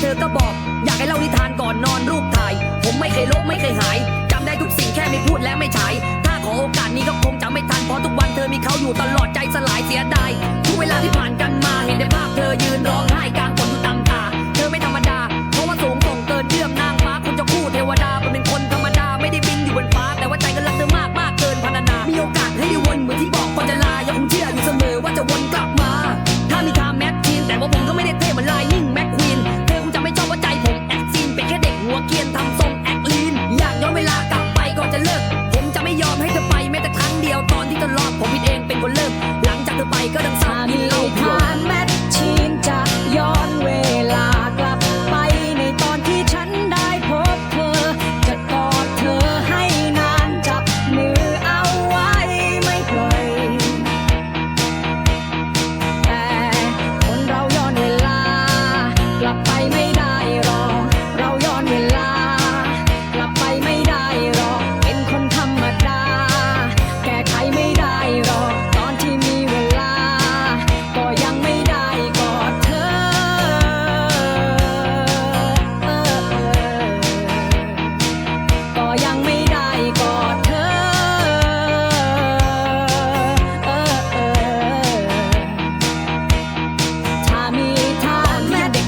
เธอก็บอก อยากให้เล่านิทานก่อนนอนรูปถ่าย ผมไม่เคยลบไม่เคยหาย จำได้ทุกสิ่งแค่ไม่พูดและไม่ใช้ถ้าขอโอกาสนี้ก็คงจำไม่ทันเพราะทุกวันเธอมีเขาอยู่ตลอดใจสลายเสียดายทุกเวลาที่ผ่านกันมาเห็นได้ภาพเธอยืนร้องไห้กลางฝนอยู่ตามตา เธอไม่ธรรมดา เพราะว่าสูงส่งเกินเยื่อมนางฟ้าคุณจะคู่เทวดา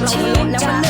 老朋友来玩